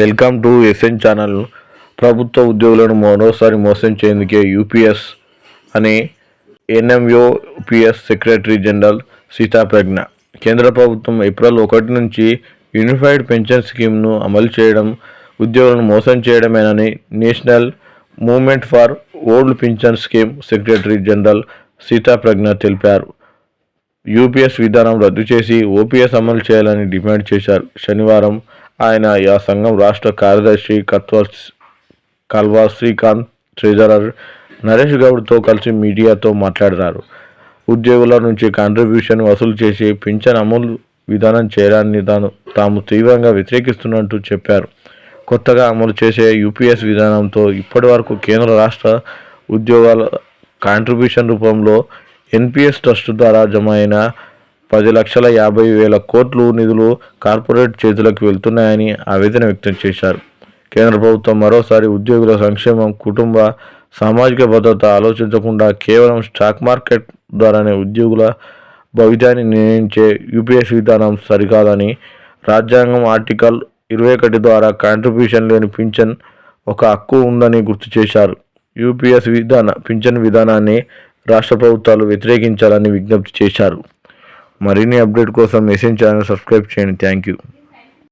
Welcome to SN channel. ప్రభుత్వ ఉద్యోగులను మరోసారి మోసం చేయందుకే యూపీఎస్ అనే ఎన్ఎంయో యూపీఎస్ సెక్రటరీ జనరల్ సీతాప్రజ్ఞ కేంద్ర ప్రభుత్వం ఏప్రిల్ ఒకటి నుంచి యూనిఫైడ్ పెన్షన్ స్కీమ్ను అమలు చేయడం ఉద్యోగులను మోసం చేయడమేనని నేషనల్ మూవ్మెంట్ ఫర్ ఓల్డ్ పింఛన్ స్కీమ్ సెక్రటరీ జనరల్ సీతాప్రజ్ఞ తెలిపారు. యూపీఎస్ విధానం రద్దు చేసి ఓపీఎస్ అమలు చేయాలని డిమాండ్ చేశారు. శనివారం ఆయన ఆ సంఘం రాష్ట్ర కార్యదర్శి కత్వ కల్వా శ్రీకాంత్ ట్రెజరర్ నరేష్ గౌడ్తో కలిసి మీడియాతో మాట్లాడారు ఉద్యోగుల నుంచి కాంట్రిబ్యూషన్ వసూలు చేసి పింఛన్ అమలు విధానం చేయడాన్ని తాను తాము తీవ్రంగా వ్యతిరేకిస్తున్నట్టు చెప్పారు. కొత్తగా అమలు చేసే యూపీఎస్ విధానంతో ఇప్పటివరకు కేంద్ర రాష్ట్ర ఉద్యోగాల కాంట్రిబ్యూషన్ రూపంలో ఎన్పిఎస్ ట్రస్ట్ ద్వారా జమ అయిన పది లక్షల యాభై వేల కోట్లు నిధులు కార్పొరేట్ చేతులకు వెళ్తున్నాయని ఆవేదన వ్యక్తం చేశారు. కేంద్ర ప్రభుత్వం మరోసారి ఉద్యోగుల సంక్షేమం కుటుంబ సామాజిక భద్రత ఆలోచించకుండా కేవలం స్టాక్ మార్కెట్ ద్వారానే ఉద్యోగుల భవితాన్ని నిర్ణయించే యూపీఎస్ విధానం సరికాదని రాజ్యాంగం ఆర్టికల్ ఇరవై ఒకటి ద్వారా కాంట్రిబ్యూషన్ లేని పింఛన్ ఒక హక్కు ఉందని గుర్తు చేశారు. యూపీఎస్ విధాన పింఛన్ విధానాన్ని రాష్ట్ర ప్రభుత్వాలు వ్యతిరేకించాలని విజ్ఞప్తి చేశారు. మరిన్ని అప్డేట్ కోసం మెసేజ్ ఛానల్ సబ్స్క్రైబ్ చేయండి థ్యాంక్ యూ